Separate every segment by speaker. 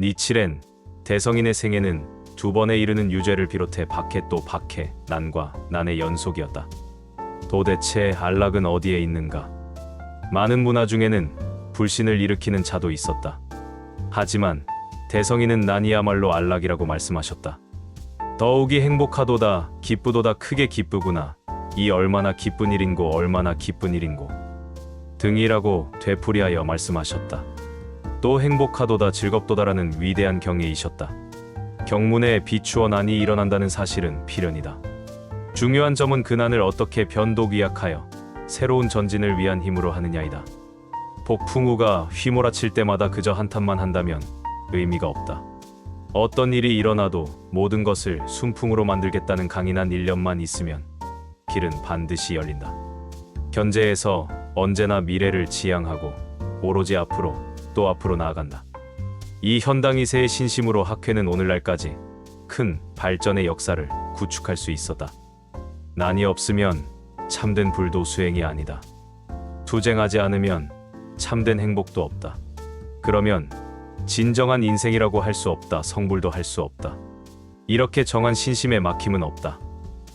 Speaker 1: 니칠엔 대성인의 생애는 두 번에 이르는 유죄를 비롯해 박해 또 박해, 난과 난의 연속이었다. 도대체 안락은 어디에 있는가? 많은 문화 중에는 불신을 일으키는 자도 있었다. 하지만 대성인은 난이야말로 안락이라고 말씀하셨다. 더욱이 행복하도다, 기쁘도다 크게 기쁘구나. 이 얼마나 기쁜 일인고 얼마나 기쁜 일인고. 등이라고 되풀이하여 말씀하셨다. 또 행복하도다 즐겁도다라는 위대한 경애이셨다. 경문에 비추어 난이 일어난다는 사실은 필연이다. 중요한 점은 그 난을 어떻게 변독위약하여 새로운 전진을 위한 힘으로 하느냐이다. 폭풍우가 휘몰아칠 때마다 그저 한탄만 한다면 의미가 없다. 어떤 일이 일어나도 모든 것을 순풍으로 만들겠다는 강인한 일념만 있으면 길은 반드시 열린다. 현재에서 언제나 미래를 지향하고 오로지 앞으로 또 앞으로 나아간다. 이 현당이세의 신심으로 학회는 오늘날까지 큰 발전의 역사를 구축할 수 있었다. 난이 없으면 참된 불도 수행이 아니다. 투쟁하지 않으면 참된 행복도 없다. 그러면 진정한 인생이라고 할 수 없다. 성불도 할 수 없다. 이렇게 정한 신심에 막힘은 없다.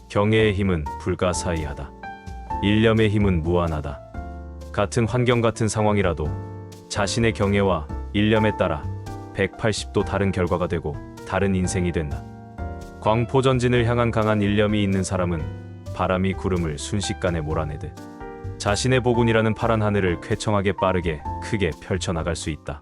Speaker 1: 경애의 힘은 불가사의하다. 일념의 힘은 무한하다. 같은 환경 같은 상황이라도 자신의 경애와 일념에 따라 180도 다른 결과가 되고 다른 인생이 된다. 광포전진을 향한 강한 일념이 있는 사람은 바람이 구름을 순식간에 몰아내듯 자신의 복운이라는 파란 하늘을 쾌청하게 빠르게 크게 펼쳐나갈 수 있다.